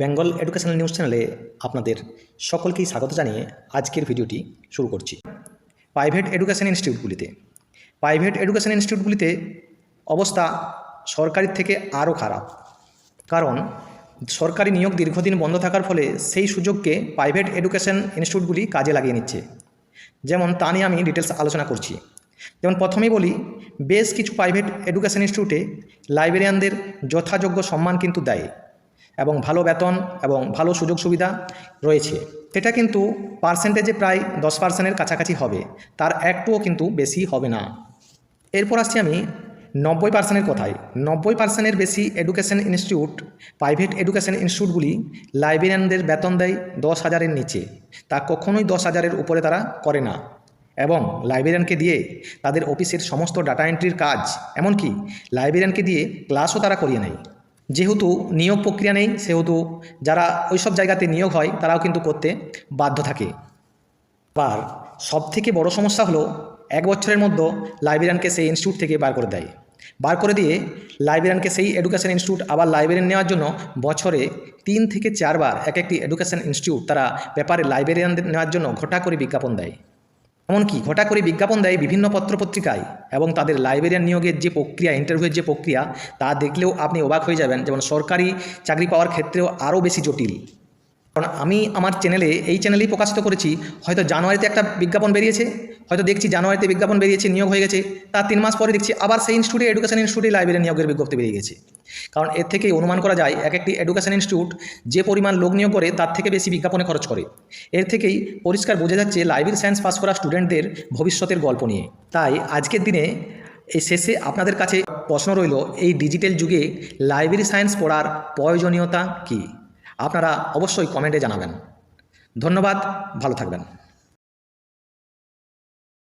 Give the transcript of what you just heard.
Bengal educational news চ্যানেলে আপনাদের সকলকেই স্বাগত জানিয়ে আজকের ভিডিওটি শুরু করছি। প্রাইভেট এডুকেশন ইনস্টিটিউটগুলিতে। প্রাইভেট এডুকেশন ইনস্টিটিউটগুলিতে অবস্থা সরকারির থেকে আরও খারাপ। কারণ সরকারি নিয়োগ দীর্ঘদিন বন্ধ থাকার ফলে সেই সুযোগকে প্রাইভেট এডুকেশন ইনস্টিটিউটগুলি কাজে লাগিয়ে নিচ্ছে। যেমন তা নিয়ে আমি ডিটেলস আলোচনা করছি। যেমন প্রথমেই বলি, বেশ কিছু প্রাইভেট এডুকেশন ইনস্টিটিউটে লাইব্রেরিয়ানদের যথাযোগ্য সম্মান কিন্তু দেয়। এবং ভালো বেতন এবং ভালো সুযোগ সুবিধা রয়েছে। এটা কিন্তু পার্সেন্টেজে প্রায় দশ পার্সেন্টের কাছাকাছি হবে। তার একটুও কিন্তু বেশি হবে না। এরপর আসছি আমি নব্বই পার্সেন্টের কথায়। নব্বই পার্সেন্টের বেশি এডুকেশন ইনস্টিটিউট প্রাইভেট এডুকেশন ইনস্টিটিউটগুলি লাইব্রেরিয়ানদের বেতন দেয় দশ হাজারের নিচে। তা কখনোই দশ হাজারের উপরে তারা করে না। এবং লাইব্রেরিয়ানকে দিয়ে তাদের অফিসের সমস্ত ডাটা এন্ট্রির কাজ, এমনকি লাইব্রেরিয়ানকে দিয়ে ক্লাসও তারা করিয়ে নেয়। যেহেতু নিয়োগ প্রক্রিয়া নেই, সেহেতু যারা ওইসব জায়গাতে নিয়োগ হয়, তারাও কিন্তু করতে বাধ্য থাকে। আবার সব থেকে বড় সমস্যা হলো, এক বছরের মধ্যে লাইব্রেরিয়ানকে সেই ইনস্টিটিউট থেকে বার করে দেয়। বার করে দিয়ে লাইব্রেরিয়ানকে সেই এডুকেশন ইনস্টিটিউট আবার লাইব্রেরিয়ান নেওয়ার জন্য বছরে তিন থেকে চারবার এক একটি এডুকেশন ইনস্টিটিউট তারা ব্যাপারে লাইব্রেরিয়ান নেওয়ার জন্য ঘটা করে বিজ্ঞাপন দেয়। এমনকি ঘটা করে বিজ্ঞাপন দেয় বিভিন্ন পত্রপত্রিকায় এবং তাদের লাইব্রেরিয়ান নিয়োগের যে প্রক্রিয়া ইন্টারভিউয়ের যে প্রক্রিয়া, তা দেখলেও আপনি অবাক হয়ে যাবেন। যেমন সরকারি চাকরি পাওয়ার ক্ষেত্রেও আরও বেশি জটিল। কারণ আমি আমার চ্যানেলে এই চ্যানেলেই প্রকাশিত করেছি, হয়তো জানুয়ারিতে একটা বিজ্ঞাপন বেরিয়েছে, হয়তো দেখছি জানুয়ারিতে বিজ্ঞাপন বেরিয়েছে, নিয়োগ হয়ে গেছে তার তিন মাস পরে দেখছি আবার সেই ইনস্টিটিউটে এডুকেশন ইনস্টিটিউটে লাইব্রেরি নিয়োগের বিজ্ঞপ্তি বেরিয়ে গেছে কারণ এর থেকে অনুমান করা যায়, এক একটি এডুকেশন ইনস্টিটিউট যে পরিমাণ লোক নিয়োগ করে, তার থেকে বেশি বিজ্ঞাপনে খরচ করে। এর থেকেই পরিষ্কার বোঝা যাচ্ছে লাইব্রেরি সায়েন্স পাস করা স্টুডেন্টদের ভবিষ্যতের গল্প নিয়ে। তাই আজকের দিনে, এই শেষে আপনাদের কাছে প্রশ্ন রইল, এই ডিজিটাল যুগে লাইব্রেরি সায়েন্স পড়ার প্রয়োজনীয়তা কী? আপনারা অবশ্যই কমেন্টে জানাবেন। ধন্যবাদ ভালো থাকবেন।